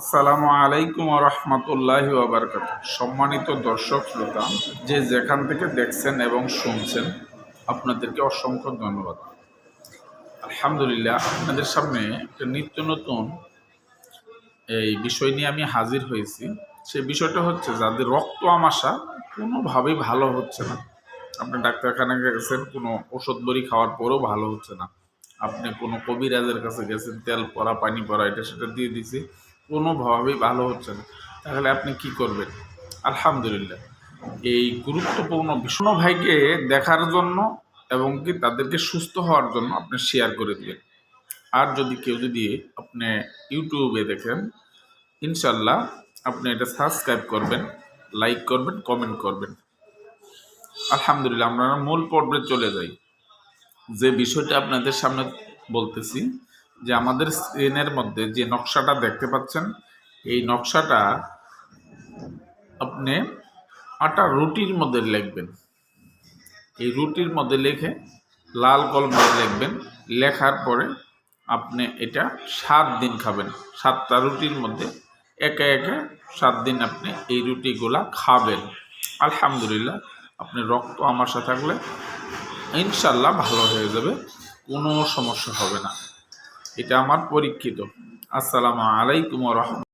আসসালামু আলাইকুম রহমতুল্লাহ ওবরকাত সম্মানিত দর্শক শ্রোতা, যে যেখান থেকে দেখছেন এবং শুনছেন, আপনাদেরকে অসংখ্য ধন্যবাদ। আলহামদুলিল্লাহ, আপনাদের সামনে একটা নিত্য নতুন এই বিষয় নিয়ে আমি হাজির হয়েছি। সে বিষয়টা হচ্ছে, যাদের রক্ত আমাশা কোনোভাবেই ভালো হচ্ছে না। আপনি ডাক্তারখানায় গেছেন, কোনো ওষুধ বড়ি খাওয়ার পরেও ভালো হচ্ছে না। আপনি কোনো কবিরাজের কাছে গেছেন, তেল পরা পানি পরা এটা সেটা দিয়ে দিছি। কোনোভাবেই ভালো হচ্ছে না। তাহলে আপনি কি করবেন? আলহামদুলিল্লাহ। এই গুরুত্বপূর্ণ ভীষণ ভাইকে দেখার জন্য এবং কি তাদেরকে সুস্থ হওয়ার জন্য আপনি শেয়ার করে দিবেন। আর যদি কেউ যদি আপনি ইউটিউবে দেখেন ইনশাল্লাহ আপনি এটা সাবস্ক্রাইব করবেন লাইক করবেন কমেন্ট করবেন। আলহামদুলিল্লাহ আমরা মূল পর্বে চলে যাই। যে বিষয়টা আপনাদের সামনে বলতেছি যে আমাদের স্ক্রিনের মধ্যে যে নকশাটা দেখতে পাচ্ছেন, এই নকশাটা আপনি আটা রুটির মধ্যে লিখবেন। এই রুটির মধ্যে লিখে লাল কলমে লিখবেন। লেখার পরে আপনি এটা সাত দিন খাবেন। সাতটা রুটির মধ্যে একে একে সাত দিন আপনি এই রুটিগুলা খাবেন। আলহামদুলিল্লাহ, আপনি রক্ত আমাশা থাকলে ইনশাল্লাহ ভালো হয়ে যাবে, কোনো সমস্যা হবে না। এটা আমার পরীক্ষিত। আসসালামু আলাইকুম রহমতুল্লাহ।